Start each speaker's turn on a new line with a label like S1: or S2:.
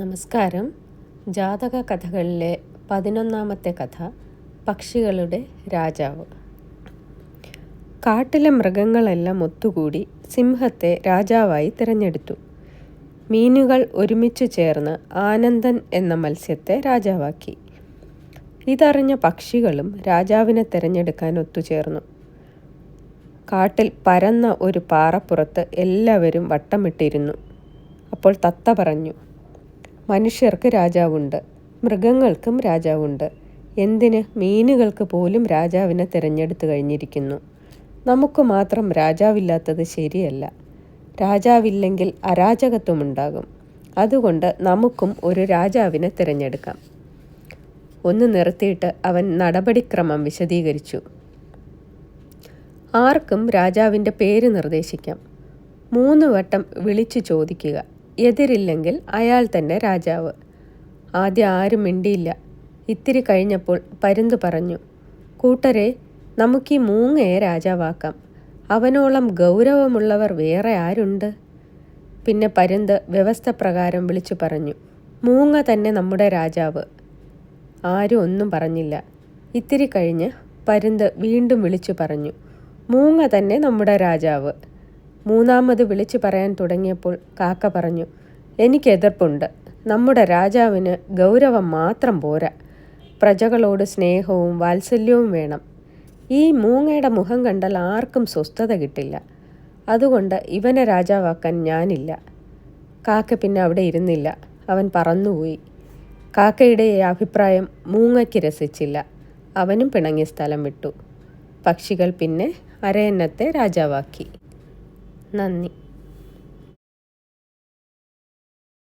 S1: നമസ്കാരം. ജാതക കഥകളിലെ പതിനൊന്നാമത്തെ കഥ പക്ഷികളുടെ രാജാവ്. കാട്ടിലെ മൃഗങ്ങളെല്ലാം ഒത്തുകൂടി സിംഹത്തെ രാജാവായി തിരഞ്ഞെടുത്തു. മീനുകൾ ഒരുമിച്ച് ചേർന്ന് ആനന്ദൻ എന്ന മത്സ്യത്തെ രാജാവാക്കി. ഇതറിഞ്ഞ പക്ഷികളും രാജാവിനെ തിരഞ്ഞെടുക്കാൻ ഒത്തുചേർന്നു. കാട്ടിൽ പരന്ന ഒരു പാറപ്പുറത്ത് എല്ലാവരും വട്ടമിട്ടിരുന്നു. അപ്പോൾ തത്ത പറഞ്ഞു മനുഷ്യർക്ക് രാജാവുണ്ട്. മൃഗങ്ങൾക്കും രാജാവുണ്ട്. എന്തിന്? മീനുകൾക്ക് പോലും രാജാവിനെ തിരഞ്ഞെടുത്തു കഴിഞ്ഞിരിക്കുന്നു. നമുക്ക് മാത്രം രാജാവില്ലാത്തത് ശരിയല്ല. രാജാവില്ലെങ്കിൽ അരാജകത്വമുണ്ടാകും. അതുകൊണ്ട് നമുക്കും ഒരു രാജാവിനെ തിരഞ്ഞെടുക്കാം. ഒന്ന് നിർത്തിയിട്ട് അവൻ നടപടിക്രമം വിശദീകരിച്ചു. ആർക്കും രാജാവിന്റെ പേര് നിർദ്ദേശിക്കാം. മൂന്ന് വട്ടം വിളിച്ചു ചോദിക്കുക. എതിരില്ലെങ്കിൽ അയാൾ തന്നെ രാജാവ്. ആദ്യം ആരും മിണ്ടിയില്ല. ഇത്തിരി കഴിഞ്ഞപ്പോൾ പരുന്ത് പറഞ്ഞു കൂട്ടരെ നമുക്ക് മൂങ്ങയെ രാജാവാക്കാം. അവനോളം ഗൗരവമുള്ളവർ വേറെ ആരുണ്ട്? പിന്നെ പരുന്ത് വ്യവസ്ഥ പ്രകാരം വിളിച്ചു പറഞ്ഞു മൂങ്ങ തന്നെ നമ്മുടെ രാജാവ്. ആരും ഒന്നും പറഞ്ഞില്ല. ഇത്തിരി കഴിഞ്ഞ് പരുന്ത് വീണ്ടും വിളിച്ചു പറഞ്ഞു മൂങ്ങ തന്നെ നമ്മുടെ രാജാവ്. മൂന്നാമത് വിളിച്ചു പറയാൻ തുടങ്ങിയപ്പോൾ കാക്ക പറഞ്ഞു എനിക്ക് എതിർപ്പുണ്ട് നമ്മുടെ രാജാവിന് ഗൗരവം മാത്രം പോരാ. പ്രജകളോട് സ്നേഹവും വാത്സല്യവും വേണം. ഈ മൂങ്ങയുടെ മുഖം കണ്ടാൽ ആർക്കും സ്വസ്ഥത കിട്ടില്ല. അതുകൊണ്ട് ഇവനെ രാജാവാക്കാൻ ഞാനില്ല. കാക്ക പിന്നെ അവിടെ ഇരുന്നില്ല. അവൻ പറന്നുപോയി. കാക്കയുടെ അഭിപ്രായം മൂങ്ങയ്ക്ക് രസിച്ചില്ല. അവനും പിണങ്ങിയ സ്ഥലം വിട്ടു. പക്ഷികൾ പിന്നെ അരയന്നത്തെ രാജാവാക്കി. 何